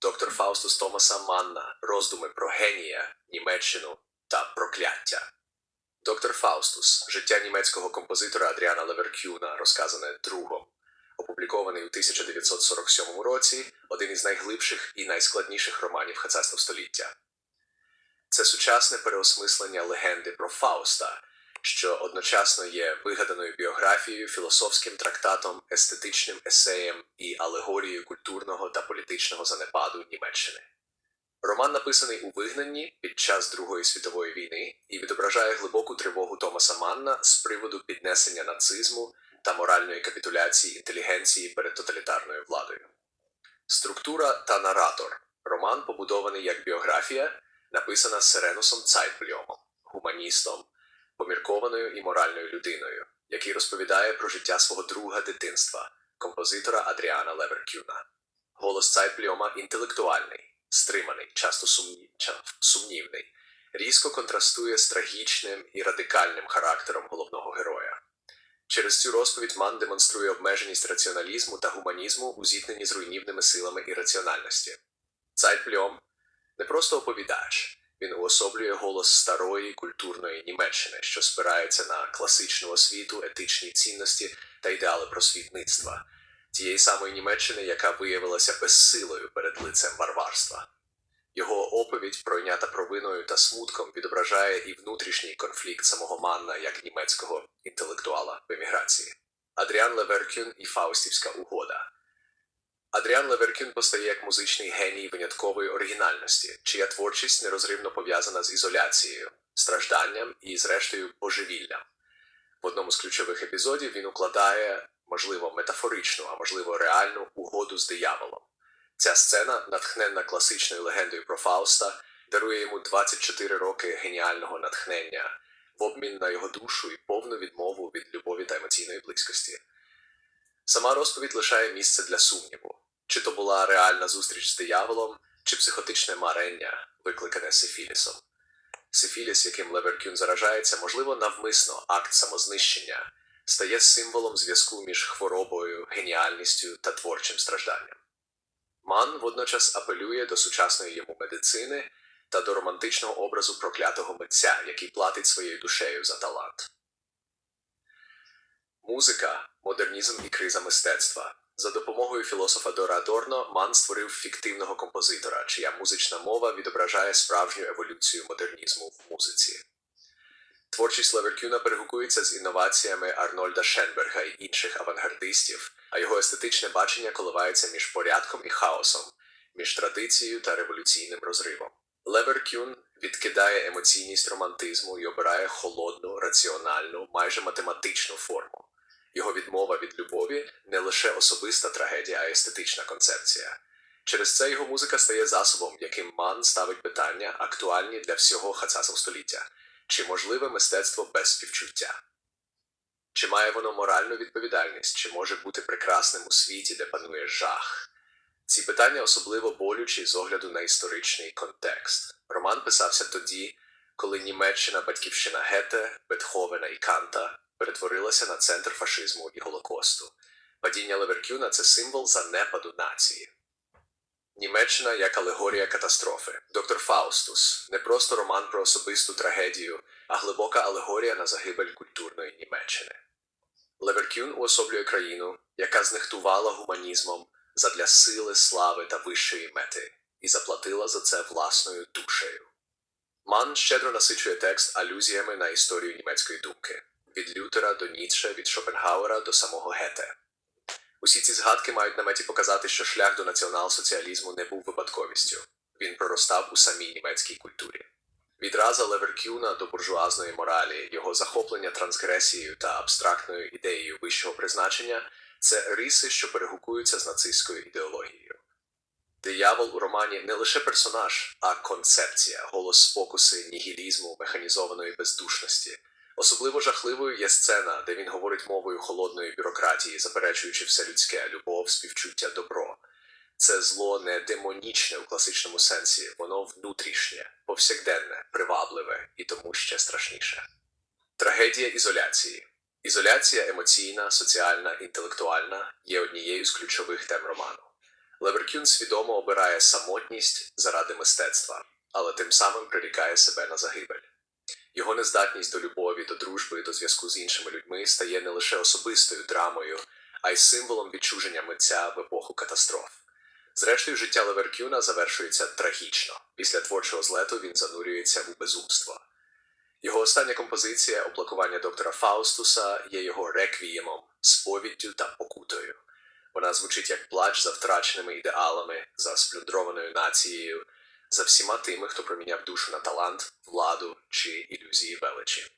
доктор Фаустус Томаса Манна Роздуми про генія, Німеччину та прокляття. Доктор Фаустус Життя німецького композитора Адріана Леверкюна, розказане другом, опублікований у 1947 році, один із найглибших і найскладніших романів хацарства століття. Це сучасне переосмислення легенди про Фауста, що одночасно є вигаданою біографією, філософським трактатом, естетичним есеєм і алегорією культурного та політичного занепаду Німеччини. Роман написаний у вигнанні під час Другої світової війни і відображає глибоку тривогу Томаса Манна з приводу піднесення нацизму та моральної капітуляції інтелігенції перед тоталітарною владою. Структура та наратор. Роман побудований як біографія, написана Сиренусом Цайтбльомом, гуманістом, поміркованою і моральною людиною, який розповідає про життя свого друга дитинства, композитора Адріана Леверкюна. Голос Цайтбльома інтелектуальний, стриманий, часто сумні... сумнівний, різко контрастує з трагічним і радикальним характером головного героя. Через цю розповідь Ман демонструє обмеженість раціоналізму та гуманізму у зіткненні з руйнівними силами ірраціональності. Цайтбльом не просто оповідач, він уособлює голос старої культурної Німеччини, що спирається на класичну освіту, етичні цінності та ідеали просвітництва, тієї самої Німеччини, яка виявилася безсилою перед лицем варварства. Його оповідь, пройнята провиною та смутком, відображає і внутрішній конфлікт самого Манна як німецького інтелектуала в еміграції. Адріан Леверкюн і Фаустівська угода. Адріан Леверкюн постає як музичний геній виняткової оригінальності, чия творчість нерозривно пов'язана з ізоляцією, стражданням і, зрештою, божевіллям. В одному з ключових епізодів він укладає, можливо, метафоричну, а можливо, реальну угоду з дияволом. Ця сцена, натхненна класичною легендою про Фауста, дарує йому 24 роки геніального натхнення в обмін на його душу і повну відмову від любові та емоційної близькості. Сама розповідь лишає місце для сумніву, чи то була реальна зустріч з дияволом, чи психотичне марення, викликане Сифілісом. Сифіліс, яким Леверкюн заражається, можливо, навмисно акт самознищення, стає символом зв'язку між хворобою, геніальністю та творчим стражданням. Ман водночас апелює до сучасної йому медицини та до романтичного образу проклятого митця, який платить своєю душею за талант. Музика, модернізм і криза мистецтва. За допомогою філософа Дора Адорно Ман створив фіктивного композитора, чия музична мова відображає справжню еволюцію модернізму в музиці. Творчість Леверкюна перегукується з інноваціями Арнольда Шенберга і інших авангардистів, а його естетичне бачення коливається між порядком і хаосом, між традицією та революційним розривом. Леверкюн відкидає емоційність романтизму і обирає холодну, раціональну, майже математичну форму. Його відмова від любові не лише особиста трагедія, а естетична концепція. Через це його музика стає засобом, яким Ман ставить питання, актуальні для всього хацасов століття. Чи можливе мистецтво без співчуття? Чи має воно моральну відповідальність, чи може бути прекрасним у світі, де панує жах? Ці питання особливо болючі з огляду на історичний контекст. Роман писався тоді, коли Німеччина, батьківщина Гете, Бетховена і Канта перетворилася на центр фашизму і Голокосту. Падіння Леверкюна це символ занепаду нації. Німеччина як алегорія катастрофи. Доктор Фаустус не просто роман про особисту трагедію, а глибока алегорія на загибель культурної Німеччини. Леверкюн уособлює країну, яка знехтувала гуманізмом задля сили, слави та вищої мети, і заплатила за це власною душею. Ман щедро насичує текст алюзіями на історію німецької думки від Лютера до Ніцше, від Шопенгауера до самого Гете. Усі ці згадки мають на меті показати, що шлях до націонал-соціалізму не був випадковістю. Він проростав у самій німецькій культурі. Відраза Леверкюна до буржуазної моралі, його захоплення трансгресією та абстрактною ідеєю вищого призначення це риси, що перегукуються з нацистською ідеологією. Диявол у романі не лише персонаж, а концепція, голос спокуси, нігілізму, механізованої бездушності. Особливо жахливою є сцена, де він говорить мовою холодної бюрократії, заперечуючи все людське любов, співчуття, добро. Це зло не демонічне у класичному сенсі, воно внутрішнє, повсякденне, привабливе і тому ще страшніше. Трагедія ізоляції. Ізоляція емоційна, соціальна, інтелектуальна є однією з ключових тем роману. Леверкюн свідомо обирає самотність заради мистецтва, але тим самим прирікає себе на загибель. Його нездатність до любові, до дружби, до зв'язку з іншими людьми стає не лише особистою драмою, а й символом відчуження митця в епоху катастроф. Зрештою, життя Леверкюна завершується трагічно. Після творчого злету він занурюється у безумство. Його остання композиція оплакування доктора Фаустуса є його реквіємом, сповіддю та покутою. Вона звучить як плач за втраченими ідеалами, за сплюндрованою нацією, за всіма тими, хто проміняв душу на талант, владу чи ілюзії величі.